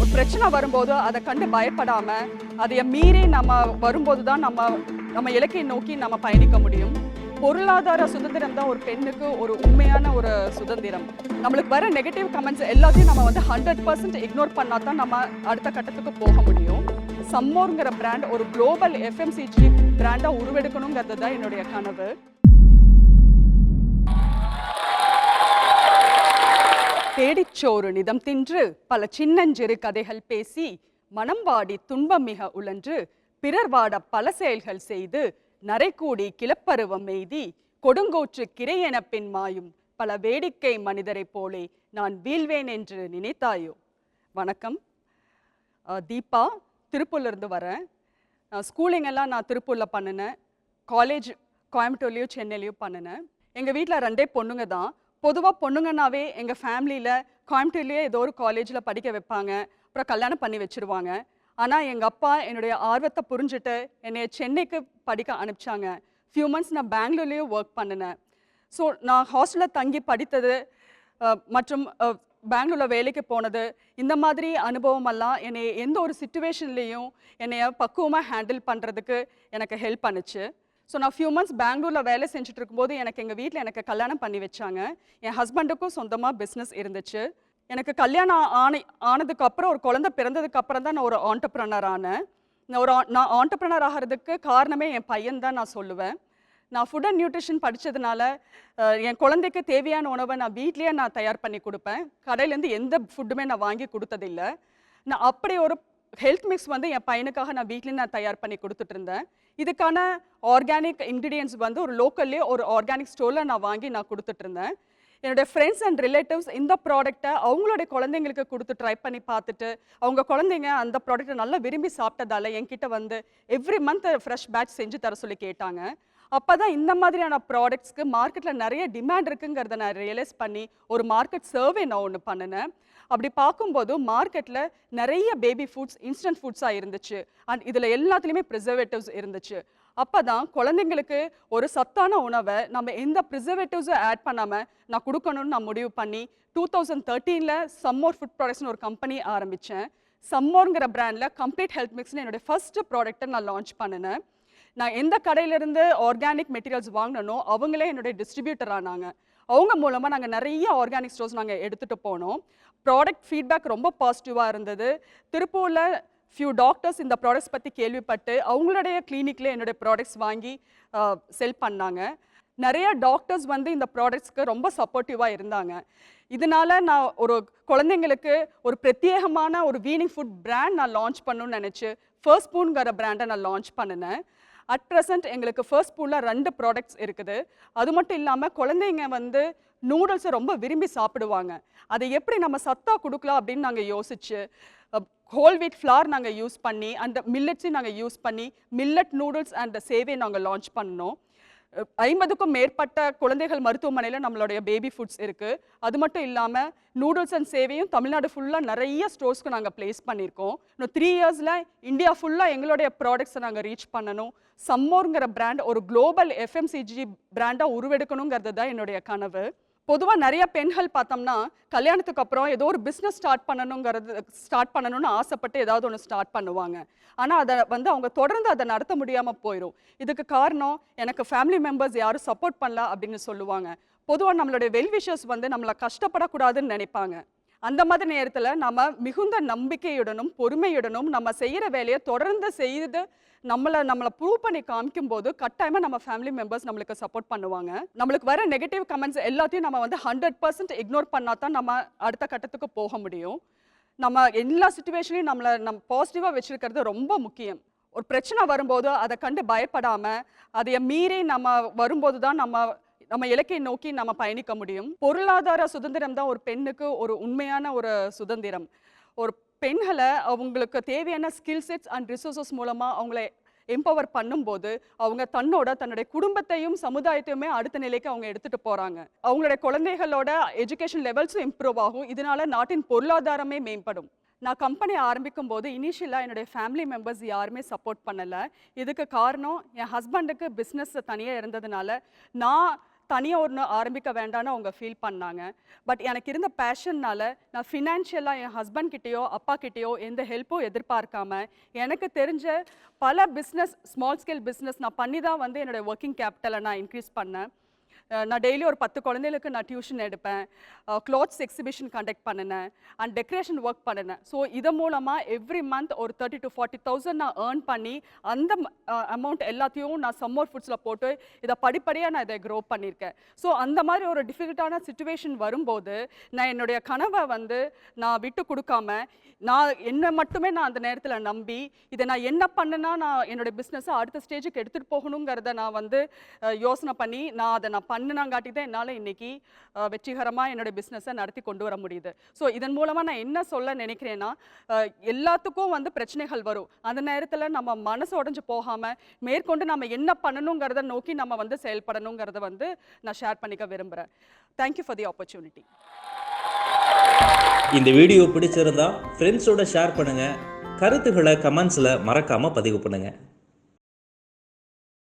ஒரு பிரச்சனை வரும்போது அதை கண்டு பயப்படாமல் அதை மீறி நம்ம வரும்போது தான் நம்ம நம்ம இலக்கை நோக்கி நம்ம பயணிக்க முடியும். பொருளாதார சுதந்திரம் தான் ஒரு பெண்ணுக்கு ஒரு உண்மையான ஒரு சுதந்திரம். நம்மளுக்கு வர நெகட்டிவ் கமெண்ட்ஸ் எல்லாத்தையும் நம்ம வந்து ஹண்ட்ரட் பர்சன்ட் இக்னோர் பண்ணால் தான் நம்ம அடுத்த கட்டத்துக்கு போக முடியும். சம்மோருங்கிற பிராண்ட் ஒரு குளோபல் எஃப்எம்சிஜி பிராண்டாக உருவெடுக்கணுங்கிறது தான் என்னுடைய கனவு. தேடிச்சோறு நிதம் தின்று பல சின்னஞ்சிறு கதைகள் பேசி மனம் வாடி துன்பம் மிக உழன்று பிறர் வாட பல செயல்கள் செய்து நரைக்கூடி கிளப்பருவம் எய்தி கொடுங்கோற்று கிரையென பின் மாயும் பல வேடிக்கை மனிதரைப் போலே நான் வீழ்வேன் என்று நினைத்தாயோ? வணக்கம். தீபா திருப்பூர்லேருந்து வரேன். ஸ்கூலிங் எல்லாம் நான் திருப்பூரில் பண்ணினேன். காலேஜ் கோயம்புத்தூர்லேயும் சென்னையிலையும் பண்ணினேன். எங்கள் வீட்டில் ரெண்டே பொண்ணுங்க தான். பொதுவாக பொண்ணுங்கன்னாவே எங்கள் ஃபேமிலியில் கோயம்புத்தூர்லேயே ஏதோ ஒரு காலேஜில் படிக்க வைப்பாங்க. அப்புறம் கல்யாணம் பண்ணி வச்சிருவாங்க. ஆனால் எங்கள் அப்பா என்னுடைய ஆர்வத்தை புரிஞ்சுட்டு என்னை சென்னைக்கு படிக்க அனுப்பிச்சாங்க. ஃபியூ மந்த்ஸ் நான் பெங்களூர்லேயும் ஒர்க் பண்ணினேன். ஸோ நான் ஹாஸ்டலில் தங்கி படித்தது மற்றும் பெங்களூரில் வேலைக்கு போனது இந்த மாதிரி அனுபவமெல்லாம் என்னை எந்த ஒரு சுச்சுவேஷன்லேயும் என்னைய பக்குவமாக ஹேண்டில் பண்ணுறதுக்கு எனக்கு ஹெல்ப் பண்ணுச்சு. ஸோ நான் ஃபியூ மந்த்ஸ் பெங்களூரில் வேலை செஞ்சுட்டு இருக்கும்போது எனக்கு எங்கள் வீட்டில் எனக்கு கல்யாணம் பண்ணி வச்சாங்க. என் ஹஸ்பண்டுக்கும் சொந்தமாக பிஸ்னஸ் இருந்துச்சு. எனக்கு கல்யாணம் ஆன ஆனதுக்கு அப்புறம் ஒரு குழந்தை பிறந்ததுக்கு அப்புறம் தான் நான் ஒரு ஆண்டர்ப்ரனர் ஆனேன். நான் ஒரு நான் ஆண்டர்ப்ரனர் ஆகிறதுக்கு காரணமே என் பையன் தான் நான் சொல்லுவேன். நான் ஃபுட் அண்ட் நியூட்ரிஷன் படித்ததுனால என் குழந்தைக்கு தேவையான உணவை நான் வீட்லேயே நான் தயார் பண்ணி கொடுப்பேன். கடையிலேருந்து எந்த ஃபுட்டுமே நான் வாங்கி கொடுத்ததில்ல. நான் அப்படி ஒரு ஹெல்த் மிக்ஸ் வந்து என் பையனுக்காக நான் வீட்லேயே நான் தயார் பண்ணி கொடுத்துட்டு இருந்தேன். இதுக்கான ஆர்கானிக் இன்க்ரீடியன்ஸ் வந்து ஒரு லோக்கல்லே ஒரு ஆர்கானிக் ஸ்டோரில் நான் வாங்கி நான் கொடுத்துட்ருந்தேன் என்னுடைய ஃப்ரெண்ட்ஸ் அண்ட் ரிலேட்டிவ்ஸ் இந்த ப்ராடக்ட்டை அவங்களுடைய குழந்தைங்களுக்கு கொடுத்து ட்ரை பண்ணி பார்த்துட்டு அவங்க குழந்தைங்க அந்த ப்ராடக்ட்டை நல்லா விரும்பி சாப்பிட்டதால என்கிட்ட வந்து எவ்ரி மந்த் ஃப்ரெஷ் பேட்ச் செஞ்சு தர சொல்லி கேட்டாங்க. அப்போ தான் இந்த மாதிரியான ப்ராடக்ட்ஸ்க்கு மார்க்கெட்டில் நிறைய டிமாண்ட் இருக்குங்கிறத நான் ரியலைஸ் பண்ணி ஒரு மார்க்கெட் சர்வே நான் ஒன்று பண்ணினேன். அப்படி பார்க்கும்போது மார்க்கெட்டில் நிறைய பேபி ஃபுட்ஸ் இன்ஸ்டன்ட் ஃபுட்ஸாக இருந்துச்சு. அண்ட் இதில் எல்லாத்துலேயுமே ப்ரிசர்வேட்டிவ்ஸ் இருந்துச்சு. அப்போ தான் குழந்தைங்களுக்கு ஒரு சத்தான உணவை நம்ம எந்த ப்ரிசர்வேட்டிவ்ஸும் ஆட் பண்ணாமல் நான் கொடுக்கணும்னு நான் முடிவு பண்ணி டூ தௌசண்ட் தேர்ட்டீனில் சம்மோர் ஃபுட் ப்ராடக்ட்ஸ்னு ஒரு கம்பெனி ஆரம்பித்தேன் சம்மோருங்கிற பிராண்டில் கம்ப்ளீட் ஹெல்த் மிக்ஸ்னு என்னுடைய ஃபஸ்ட்டு ப்ராடக்ட்டை நான் லான்ச் பண்ணினேன். நான் எந்த கடையிலேருந்து ஆர்கானிக் மெட்டீரியல்ஸ் வாங்கினனோ அவங்களே என்னுடைய டிஸ்ட்ரிபியூட்டர் ஆனாங்க. அவங்க மூலமாக நாங்கள் நிறைய ஆர்கானிக் ஸ்டோர்ஸ் நாங்கள் எடுத்துகிட்டு போனோம். ப்ராடக்ட் ஃபீட்பேக் ரொம்ப பாசிட்டிவாக இருந்தது. திருப்பூரில் ஃபியூ டாக்டர்ஸ் இந்த ப்ராடக்ட்ஸ் பற்றி கேள்விப்பட்டு அவங்களுடைய கிளினிக்கில் என்னுடைய ப்ராடக்ட்ஸ் வாங்கி செல் பண்ணாங்க. நிறைய டாக்டர்ஸ் வந்து இந்த ப்ராடக்ட்ஸ்க்கு ரொம்ப சப்போர்ட்டிவாக இருந்தாங்க. இதனால நான் ஒரு குழந்தைங்களுக்கு ஒரு பிரத்யேகமான ஒரு வீனிங் ஃபுட் பிராண்ட் நான் லான்ச் பண்ணணும்னு நினச்சி ஃபர்ஸ்ட் ஸ்பூனுங்கிற பிராண்டை நான் லான்ச் பண்ணினேன். அட் ப்ரெசென்ட் எங்களுக்கு ஃபர்ஸ்ட் பூலில் ரெண்டு ப்ராடக்ட்ஸ் இருக்குது. அது மட்டும் இல்லாமல் குழந்தைங்க வந்து நூடுல்ஸை ரொம்ப விரும்பி சாப்பிடுவாங்க. அதை எப்படி நம்ம சத்தாக கொடுக்கலாம் அப்படின்னு நாங்கள் யோசிச்சு ஹோல் வீட் ஃப்ளார் நாங்கள் யூஸ் பண்ணி அந்த மில்லட்ஸையும் நாங்கள் யூஸ் பண்ணி மில்லட் நூடுல்ஸ் அண்ட் சேவை நாங்கள் லான்ச் பண்ணோம். ஐம்பதுக்கும் மேற்பட்ட குழந்தைகள் மருத்துவமனையில் நம்மளுடைய பேபி ஃபுட்ஸ் இருக்குது அது மட்டும் இல்லாமல் நூடுல்ஸ் அண்ட் சேவையும் தமிழ்நாடு ஃபுல்லாக நிறைய ஸ்டோர்ஸ்க்கு நாங்கள் ப்ளேஸ் பண்ணியிருக்கோம். இன்னும் த்ரீ இயர்ஸில் இந்தியா ஃபுல்லாக எங்களுடைய ப்ராடக்ட்ஸை நாங்கள் ரீச் பண்ணணும். சம்மோருங்கிற பிராண்ட் ஒரு குளோபல் எஃப்எம்சிஜி பிராண்டாக உருவெடுக்கணுங்கிறது தான் என்னுடைய கனவு. பொதுவாக நிறைய பெண்கள் பார்த்தோம்னா கல்யாணத்துக்கு அப்புறம் ஏதோ ஒரு பிஸ்னஸ் ஸ்டார்ட் பண்ணணுங்கிறது ஸ்டார்ட் பண்ணணும்னு ஆசைப்பட்டு ஏதாவது ஒன்று ஸ்டார்ட் பண்ணுவாங்க. ஆனால் அதை வந்து அவங்க தொடர்ந்து அதை நடத்த முடியாமல் போயிடும் இதுக்கு காரணம் எனக்கு ஃபேமிலி மெம்பர்ஸ் யாரும் சப்போர்ட் பண்ணல அப்படின்னு சொல்லுவாங்க. பொதுவாக நம்மளுடைய வெல்விஷர்ஸ் வந்து நம்மளை கஷ்டப்படக்கூடாதுன்னு நினைப்பாங்க. அந்த மாதிரி நேரத்தில் நம்ம மிகுந்த நம்பிக்கையுடனும் பொறுமையுடனும் நம்ம செய்கிற வேலையை தொடர்ந்து செய்து நம்மளை நம்மளை ப்ரூவ் பண்ணி காமிக்கும் போது கட்டாயமாக நம்ம ஃபேமிலி மெம்பர்ஸ் நம்மளுக்கு சப்போர்ட் பண்ணுவாங்க. நம்மளுக்கு வர நெகட்டிவ் கமெண்ட்ஸ் எல்லாத்தையும் நம்ம வந்து ஹண்ட்ரட் பர்சன்ட் இக்னோர் பண்ணால் தான் நம்ம அடுத்த கட்டத்துக்கு போக முடியும். நம்ம எல்லா சுச்சுவேஷனையும் நம்மளை நம்ம பாசிட்டிவாக வச்சுருக்கிறது ரொம்ப முக்கியம். ஒரு பிரச்சனை வரும்போது அதை கண்டு பயப்படாமல் அதைய மீறி நம்ம வரும்போது தான் நம்ம நம்ம இலக்கை நோக்கி நம்ம பயணிக்க முடியும். பொருளாதார சுதந்திரம் தான் ஒரு பெண்ணுக்கு ஒரு உண்மையான ஒரு சுதந்திரம். ஒரு பெண்களை அவங்களுக்கு தேவையான ஸ்கில் செட்ஸ் அண்ட் ரிசோர்சஸ் மூலமாக அவங்கள எம்பவர் பண்ணும்போது அவங்க தன்னோட தன்னுடைய குடும்பத்தையும் சமுதாயத்தையுமே அடுத்த நிலைக்கு அவங்க எடுத்துகிட்டு போகிறாங்க அவங்களுடைய குழந்தைகளோட எஜுகேஷன் லெவல்ஸும் இம்ப்ரூவ் ஆகும். இதனால நாட்டின் பொருளாதாரமே மேம்படும். நான் கம்பெனி ஆரம்பிக்கும் போது இனிஷியலாக என்னுடைய ஃபேமிலி மெம்பர்ஸ் யாருமே சப்போர்ட் பண்ணலை. இதுக்கு காரணம் என் ஹஸ்பண்டுக்கு பிஸ்னஸ் தனியாக இருந்ததுனால நான் தனியாக ஒன்று ஆரம்பிக்க வேண்டாம்னு அவங்க ஃபீல் பண்ணாங்க. பட் எனக்கு இருந்த பேஷன்னால் நான் ஃபினான்ஷியலாக என் ஹஸ்பண்ட் கிட்டேயோ அப்பா கிட்டேயோ எந்த ஹெல்ப்பும் எதிர்பார்க்காம எனக்கு தெரிஞ்ச பல பிஸ்னஸ் ஸ்மால் ஸ்கேல் பிஸ்னஸ் நான் பண்ணி தான் வந்து என்னுடைய ஒர்க்கிங் கேபிட்டலை நான் இன்க்ரீஸ் பண்ணேன். நான் டெய்லி ஒரு பத்து குழந்தைகளுக்கு நான் டியூஷன் எடுப்பேன். க்ளாத்ஸ் எக்ஸிபிஷன் கண்டக்ட் பண்ணினேன். அண்ட் டெக்கரேஷன் ஒர்க் பண்ணினேன். ஸோ இது மூலமாக எவ்ரி மந்த் ஒரு தேர்ட்டி டு ஃபார்ட்டி தௌசண்ட் நான் ஏர்ன் பண்ணி அந்த அமௌண்ட் எல்லாத்தையும் நான் சம்மர் ஃபுட்ஸில் போட்டு இதை படிப்படியாக நான் இதை க்ரோ பண்ணியிருக்கேன். ஸோ அந்த மாதிரி ஒரு டிஃபிகல்ட்டான சுச்சுவேஷன் வரும்போது நான் என்னுடைய கனவை வந்து நான் விட்டு கொடுக்காம நான் என்னை மட்டுமே நான் அந்த நேரத்தில் நம்பி இதை நான் என்ன பண்ணுன்னா நான் என்னுடைய பிஸ்னஸை அடுத்த ஸ்டேஜுக்கு எடுத்துகிட்டு போகணுங்கிறத நான் வந்து யோசனை பண்ணி நான் அதை நான் பண்ணினாங்காட்டி தான் என்னால் இன்றைக்கி வெற்றிகரமாக என்னோடய என்னோட பிஸ்னஸை நடத்தி கொண்டு வர முடியுது. ஸோ இதன் மூலமாக நான் என்ன சொல்ல நினைக்கிறேன்னா எல்லாத்துக்கும் வந்து பிரச்சனைகள் வரும். அந்த நேரத்தில் நம்ம மனசு உடஞ்சி போகாமல் மேற்கொண்டு நம்ம என்ன பண்ணணுங்கிறத நோக்கி நம்ம வந்து செயல்படணுங்கிறத வந்து நான் ஷேர் பண்ணிக்க விரும்புகிறேன் thank you for the opportunity இந்த வீடியோ பிடிச்சிருந்தா ஃப்ரெண்ட்ஸோட ஷேர் பண்ணுங்கள் கருத்துக்களை கமெண்ட்ஸில் மறக்காமல் பதிவு பண்ணுங்கள்